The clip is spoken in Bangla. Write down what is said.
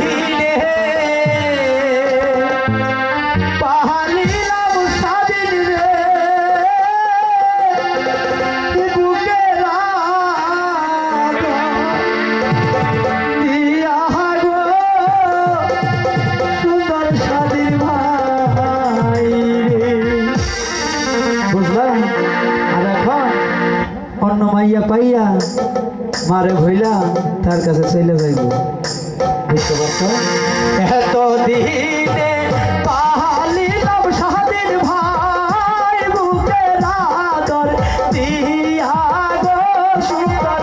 দিনে পাহাড়িলাম স্বাধীন রে। বুকে দিয়া গো সুন্দর পাইয়া মারে ভইলা তার কাছে চলে যাইব। এত দিনে পাহালিলাম সাদের ভাই বুকের আদর দিয়া গো সুন্দর